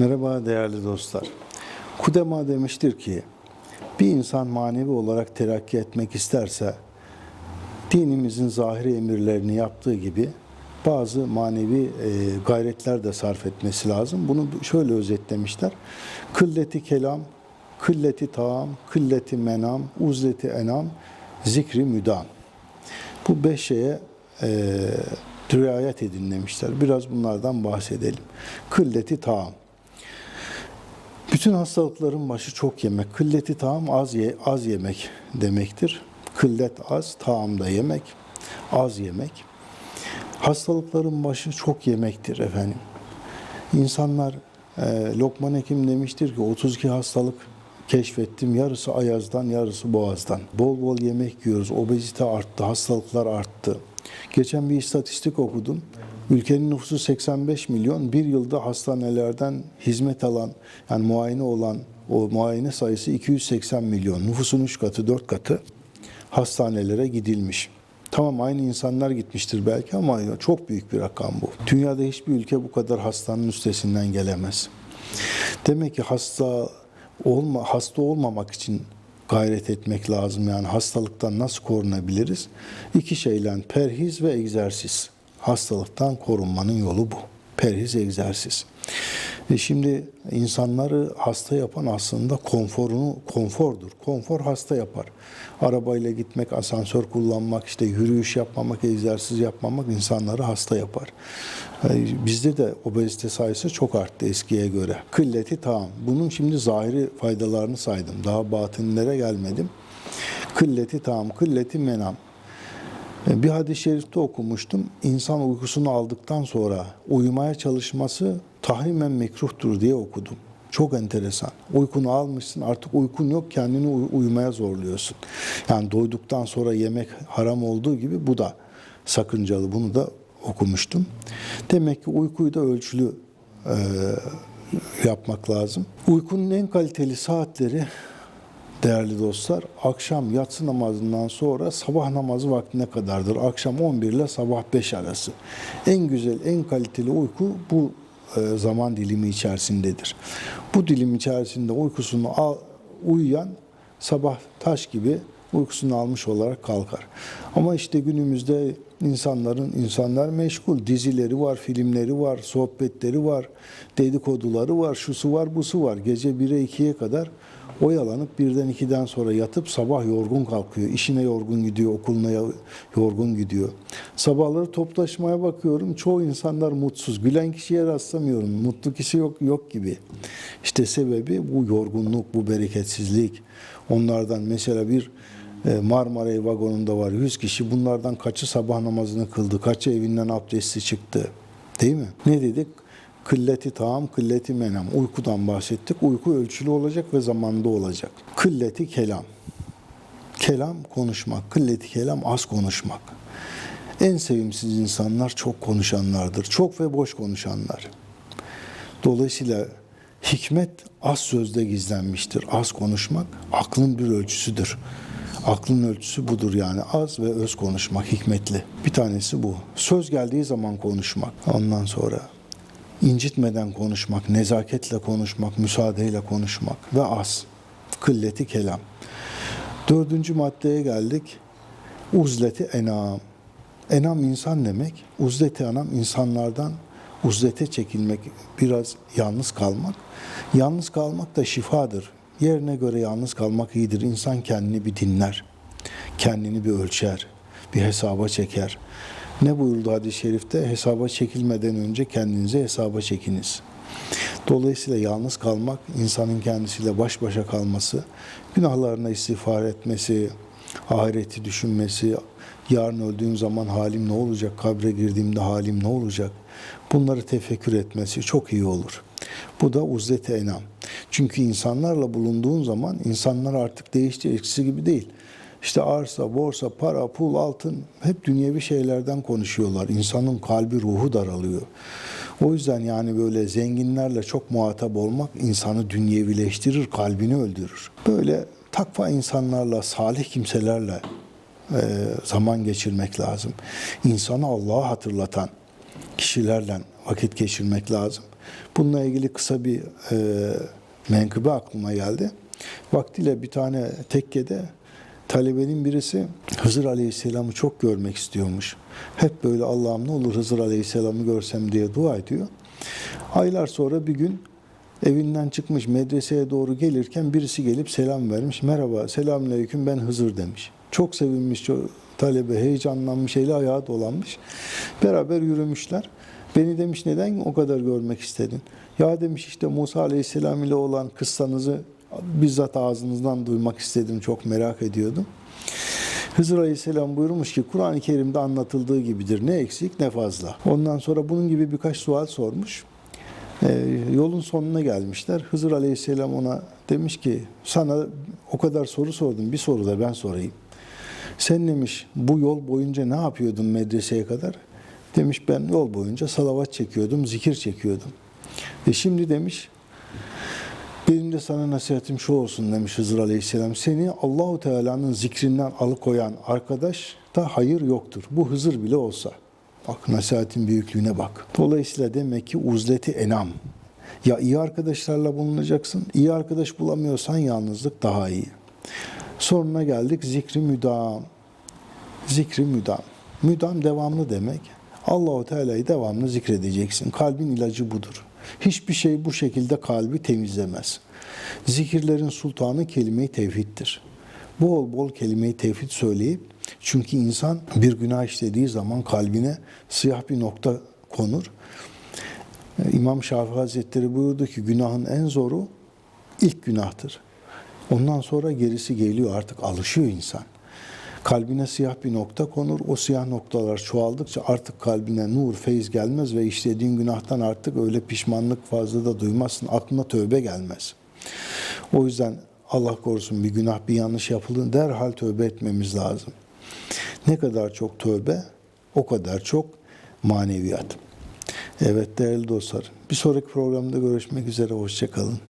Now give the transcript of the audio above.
Merhaba değerli dostlar. Kudema demiştir ki, bir insan manevi olarak terakki etmek isterse, dinimizin zahiri emirlerini yaptığı gibi bazı manevi e, gayretler de sarf etmesi lazım. Bunu şöyle özetlemişler. Kılleti kelam, kılleti taam, kılleti menam, uzleti enam, zikri müdam. Bu beş şeye e, riayet edin demişler. Biraz bunlardan bahsedelim. Kılleti taam. Bütün hastalıkların başı çok yemek. Kılleti taam az ye, az yemek demektir. Kıllet az, taam da yemek, az yemek. Hastalıkların başı çok yemektir efendim. İnsanlar e, Lokman Hekim demiştir ki 32 hastalık keşfettim. Yarısı ayazdan, yarısı boğazdan. Bol bol yemek yiyoruz. Obezite arttı, hastalıklar arttı. Geçen bir istatistik okudum. Ülkenin nüfusu 85 milyon. Bir yılda hastanelerden hizmet alan, yani muayene olan o muayene sayısı 280 milyon. Nüfusun 3 katı, 4 katı hastanelere gidilmiş. Tamam aynı insanlar gitmiştir belki ama çok büyük bir rakam bu. Dünyada hiçbir ülke bu kadar hastanın üstesinden gelemez. Demek ki hasta olma hasta olmamak için gayret etmek lazım. Yani hastalıktan nasıl korunabiliriz? İki şeyle perhiz ve egzersiz. Hastalıktan korunmanın yolu bu. Perhiz, egzersiz. Ve şimdi insanları hasta yapan aslında konforunu konfordur. Konfor hasta yapar. Arabayla gitmek, asansör kullanmak, işte yürüyüş yapmamak, egzersiz yapmamak insanları hasta yapar. Yani Bizde de obezite sayısı çok arttı eskiye göre. Kılleti tamam. Bunun şimdi zahiri faydalarını saydım. Daha batınlara gelmedim. Kılleti tamam, kılleti menam. Bir hadis-i şerifte okumuştum. İnsan uykusunu aldıktan sonra uyumaya çalışması tahrimen mekruhtur diye okudum. Çok enteresan. Uykunu almışsın artık uykun yok kendini uy- uyumaya zorluyorsun. Yani doyduktan sonra yemek haram olduğu gibi bu da sakıncalı. Bunu da okumuştum. Demek ki uykuyu da ölçülü e, yapmak lazım. Uykunun en kaliteli saatleri değerli dostlar akşam yatsı namazından sonra sabah namazı vaktine kadardır. Akşam 11 ile sabah 5 arası. En güzel, en kaliteli uyku bu e, zaman dilimi içerisindedir. Bu dilim içerisinde uykusunu al, uyuyan sabah taş gibi uykusunu almış olarak kalkar. Ama işte günümüzde insanların insanlar meşgul. Dizileri var, filmleri var, sohbetleri var, dedikoduları var, şusu var, busu var. Gece 1'e 2'ye kadar oyalanıp birden ikiden sonra yatıp sabah yorgun kalkıyor. İşine yorgun gidiyor, okuluna yorgun gidiyor. Sabahları toplaşmaya bakıyorum. Çoğu insanlar mutsuz. Gülen kişiye rastlamıyorum. Mutlu kişi yok yok gibi. İşte sebebi bu yorgunluk, bu bereketsizlik. Onlardan mesela bir e, Marmaray vagonunda var 100 kişi. Bunlardan kaçı sabah namazını kıldı, kaçı evinden abdestli çıktı. Değil mi? Ne dedik? Kılleti taam, kılleti menam. Uykudan bahsettik. Uyku ölçülü olacak ve zamanda olacak. Kılleti kelam. Kelam konuşmak. Kılleti kelam az konuşmak. En sevimsiz insanlar çok konuşanlardır. Çok ve boş konuşanlar. Dolayısıyla hikmet az sözde gizlenmiştir. Az konuşmak aklın bir ölçüsüdür. Aklın ölçüsü budur yani az ve öz konuşmak hikmetli. Bir tanesi bu. Söz geldiği zaman konuşmak. Ondan sonra incitmeden konuşmak, nezaketle konuşmak, müsaadeyle konuşmak ve az. Kılleti kelam. Dördüncü maddeye geldik. Uzleti enam. Enam insan demek. Uzleti enam insanlardan uzlete çekilmek, biraz yalnız kalmak. Yalnız kalmak da şifadır. Yerine göre yalnız kalmak iyidir. İnsan kendini bir dinler. Kendini bir ölçer. Bir hesaba çeker. Ne buyurdu hadis-i şerifte? Hesaba çekilmeden önce kendinize hesaba çekiniz. Dolayısıyla yalnız kalmak, insanın kendisiyle baş başa kalması, günahlarına istiğfar etmesi, ahireti düşünmesi, yarın öldüğüm zaman halim ne olacak, kabre girdiğimde halim ne olacak, bunları tefekkür etmesi çok iyi olur. Bu da uzlet-i enam. Çünkü insanlarla bulunduğun zaman insanlar artık değişti, eskisi gibi değil. İşte arsa, borsa, para, pul, altın hep dünyevi şeylerden konuşuyorlar. İnsanın kalbi, ruhu daralıyor. O yüzden yani böyle zenginlerle çok muhatap olmak insanı dünyevileştirir, kalbini öldürür. Böyle takva insanlarla, salih kimselerle e, zaman geçirmek lazım. İnsanı Allah'a hatırlatan kişilerle vakit geçirmek lazım. Bununla ilgili kısa bir e, menkıbe aklıma geldi. Vaktiyle bir tane tekkede talebenin birisi Hızır Aleyhisselam'ı çok görmek istiyormuş. Hep böyle Allah'ım ne olur Hızır Aleyhisselam'ı görsem diye dua ediyor. Aylar sonra bir gün evinden çıkmış medreseye doğru gelirken birisi gelip selam vermiş. Merhaba, selamünaleyküm ben Hızır demiş. Çok sevinmiş talebe, heyecanlanmış, eli ayağı dolanmış. Beraber yürümüşler. Beni demiş neden o kadar görmek istedin? Ya demiş işte Musa Aleyhisselam ile olan kıssanızı bizzat ağzınızdan duymak istedim, çok merak ediyordum. Hızır Aleyhisselam buyurmuş ki Kur'an-ı Kerim'de anlatıldığı gibidir. Ne eksik ne fazla. Ondan sonra bunun gibi birkaç sual sormuş. Ee, yolun sonuna gelmişler. Hızır Aleyhisselam ona demiş ki sana o kadar soru sordum bir soru da ben sorayım. Sen demiş bu yol boyunca ne yapıyordun medreseye kadar? Demiş ben yol boyunca salavat çekiyordum, zikir çekiyordum. E şimdi demiş benim de sana nasihatim şu olsun demiş Hızır Aleyhisselam. Seni Allahu Teala'nın zikrinden alıkoyan arkadaş da hayır yoktur. Bu Hızır bile olsa. Bak nasihatin büyüklüğüne bak. Dolayısıyla demek ki uzleti enam. Ya iyi arkadaşlarla bulunacaksın. iyi arkadaş bulamıyorsan yalnızlık daha iyi. Sonuna geldik zikri müdam. Zikri müdam. Müdam devamlı demek. Allahu Teala'yı devamlı zikredeceksin. Kalbin ilacı budur. Hiçbir şey bu şekilde kalbi temizlemez. Zikirlerin sultanı kelime-i tevhiddir. Bol bol kelime-i tevhid söyleyip çünkü insan bir günah işlediği zaman kalbine siyah bir nokta konur. İmam Şafii Hazretleri buyurdu ki günahın en zoru ilk günahtır. Ondan sonra gerisi geliyor artık alışıyor insan. Kalbine siyah bir nokta konur. O siyah noktalar çoğaldıkça artık kalbine nur, feyiz gelmez ve işlediğin günahtan artık öyle pişmanlık fazla da duymazsın. Aklına tövbe gelmez. O yüzden Allah korusun bir günah, bir yanlış yapıldığında derhal tövbe etmemiz lazım. Ne kadar çok tövbe, o kadar çok maneviyat. Evet değerli dostlar, bir sonraki programda görüşmek üzere, hoşçakalın.